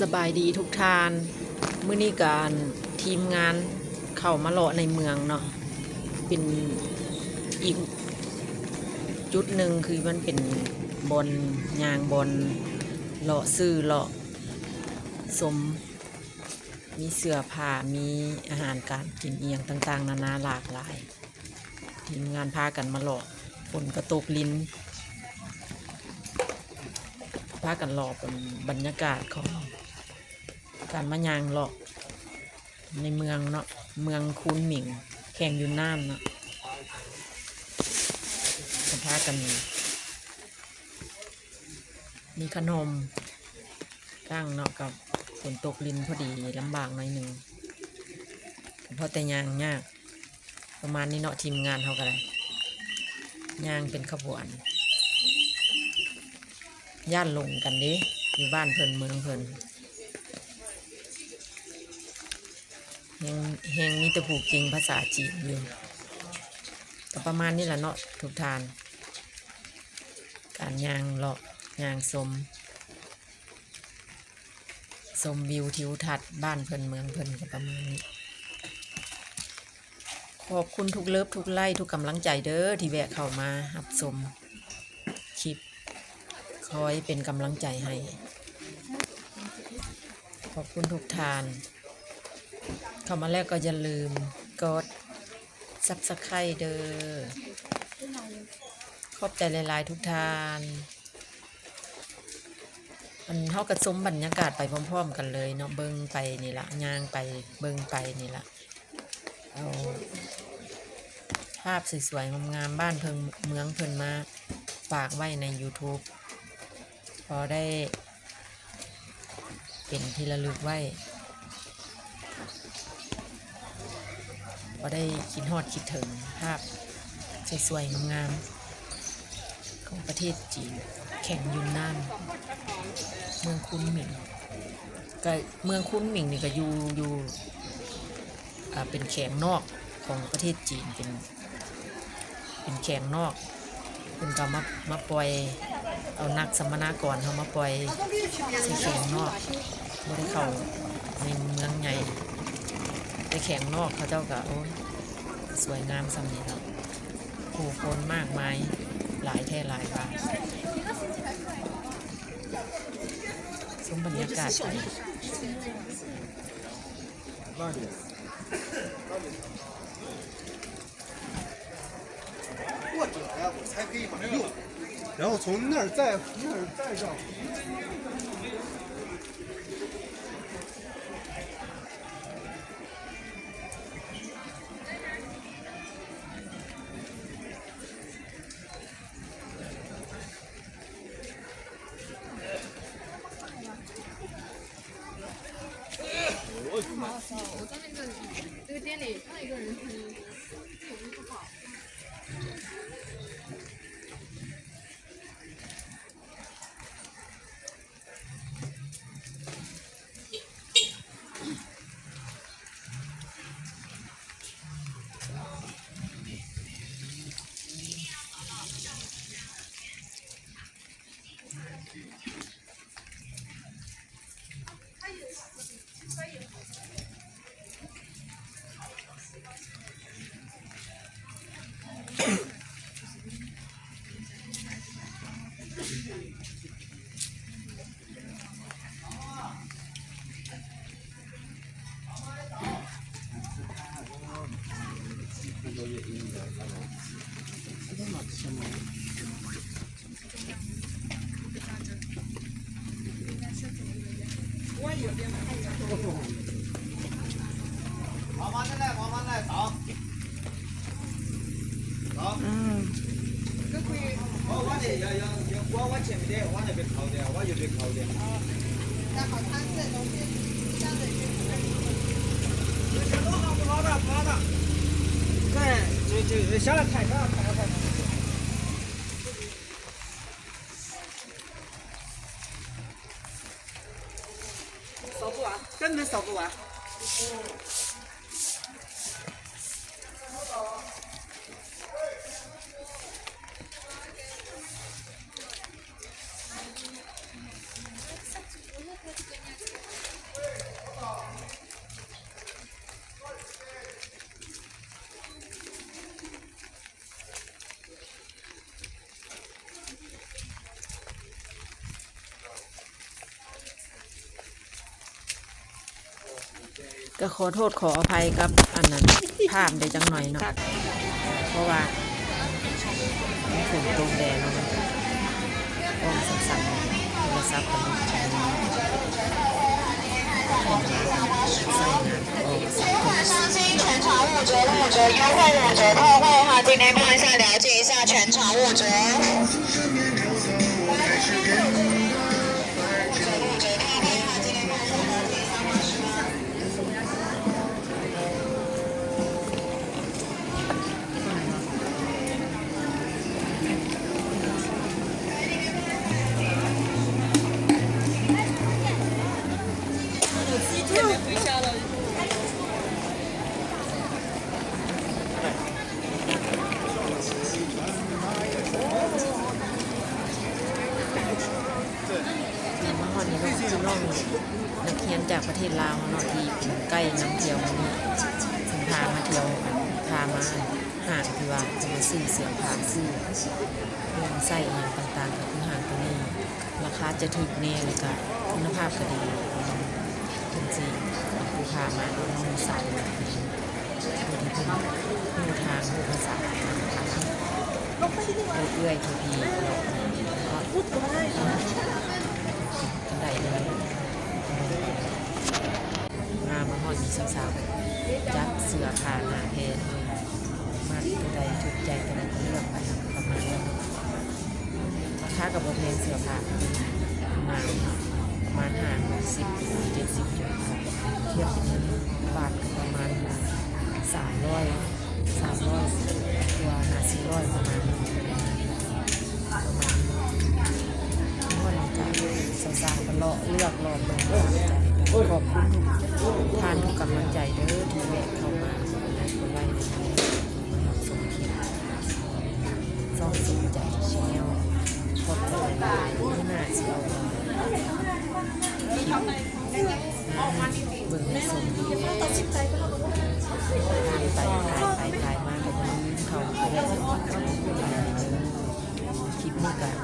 สบายดีทุกทานมื้อนี้การทีมงานเข้ามาเลาะในเมืองเนาะเป็นอีกจุดหนึ่งคือมันเป็นบอนยางบอนเลาะซื้อเลาะสม มีเสื้อผ้ามีอาหารการกินเอียงต่างๆ นานาหลากหลาย ทีมงานพากันมาเลาะฝนกระตกลิ้นพากันรอเป็นบรรยากาศของ การมายางเลาะในเมืองเนาะเมืองคูนหมิงแข่งอยู่น่านเนาะก็พากันมีขนมก้างเนาะกับฝนตกลินพอดีลำบากหน่อยหนึ่งเพราะแต่ยางยากประมาณนี้เนาะทีมงานเขาก็ได้ยางเป็นขบวนย่านลงกันดิอยู่บ้านเพิ่นเมืองเพิ่น เฮงเฮงมีแต่ผูกเก่งภาษาจีนอยู่ก็ประมาณนี้แหละเนาะทุกทาน การย่างเลาะย่างสมสมวิวทิวทัศน์บ้านเพิ่นเมืองเพิ่นก็ประมาณนี้ ขอบคุณทุกเลิฟทุกไล่ทุกกำลังใจเด้อที่แวะเข้ามารับชมคลิป คอยเป็นกำลังใจให้ ขอบคุณทุกทาน เข้ามาแล้วก็อย่าลืมกดซับสไครเด้อขอบใจหลายๆทุกทานมันเท่ากับสมบรรยากาศไปพร้อม ๆ กันเลยเนาะเบิ้งไปนี่ละย่างไปเบิ้งไปนี่ละเอาภาพสวยๆงามๆบ้านเพิงเมืองเพิ่นมาฝากไว้ใน YouTube พอได้เป็นที่ระลึกไว้ พอได้คิดฮอดคิดถึงภาพสวยๆงามๆของประเทศจีน แข่งยุนนานเมืองคุ้นหมิงก็เมืองคุ้นหมิงนี่ก็อยู่อยู่เป็นแขงนอกของประเทศจีนเป็นเป็นแขงนอกเป็นก็มามาปล่อยเอานักสัมมนากรเขามาปล่อยส่แข่งนอกไม่ได้เข้าในเมืองใหญ่ ไปแข่งนอกเขาเจ้าก็โอ้ยสวยงามสำนี้ครับผู้คนมากมายหลายแท่หลายว่าสมบรรยากาศไป 过者呀，我才可以往右，然后从那儿再那儿再绕。 好，少。我在那个那个店里看到一个人穿，就有点不好。可以。往慢的来，慢慢的倒。倒。嗯。都可以。挖挖的，要要要前面的，往那边靠的，往右边靠的。啊。那好，他这东西在就。有不好的，不好的。对，就就开车，开。根本扫不完。 ก็ขอโทษขออภัยกับอันนั้นภาพได้จังหน่อยเนาะเพราะว่ามันฝนตกแดดเนาะมันก็กล้องสั่นๆโทรศัพท์กับลูกชายใส่งานออกสังคม 三星全场五折，五折优惠，五折特惠哈！今天帮一下了解一下全场五折。 อย่างเมื่อนนี้เราคือน้องนักเรียนจากประเทศลาวเนาะที่ใกล้น้ำเที่ยวมานี่ซึ่งพามาเที่ยวกันพามาห่างที่ว่าจะมาซื้อเสื้อผ้าซื้อเรื่องใส่อย่างต่างๆก็คือห่างตัวนี้ ราคาจะถูกแน่เลยก็คุณภาพก็ดี จริงกูพามาน้องสาวมาดูที่พิ่นดูทางดูภาษาเอื้อยทีพีเราก็พูดก็ได้ได้เลยมามาหอดมีสาวๆจัดเสือผ้าหน้าเพนมากตัวใดถูกใจตัวใดก็เลือกไปประมาณนั้นราคากับบแพงเสือผ้ามาประมาณห้าสิบ ทียบเป็นบาทประมาณสามร้อยสามร้อยตัวหาสี่ร้อยประมาณประมาณทุกคนก็สาวๆก็เลาะเลือกรอบเบิ่งตามใจขอบคุณทุกทานทุกกำลังใจเด้อที่แวะเข้ามาในคนไล่ในนี้มารับชมคลิปซ่องสนใจชแนลขอบคุณหลายๆที่น่าเสียว เบิ่งให้สมดีทานไปขายไปขายมากับมันเขาไปได้สมบูรคลิปนี้กัน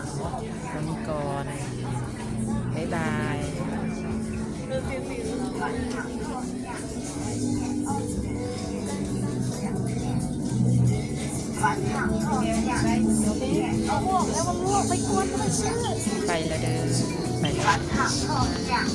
วันนี้ก่อนบ๊ายบายไปแล้วเด้อไปแล้ว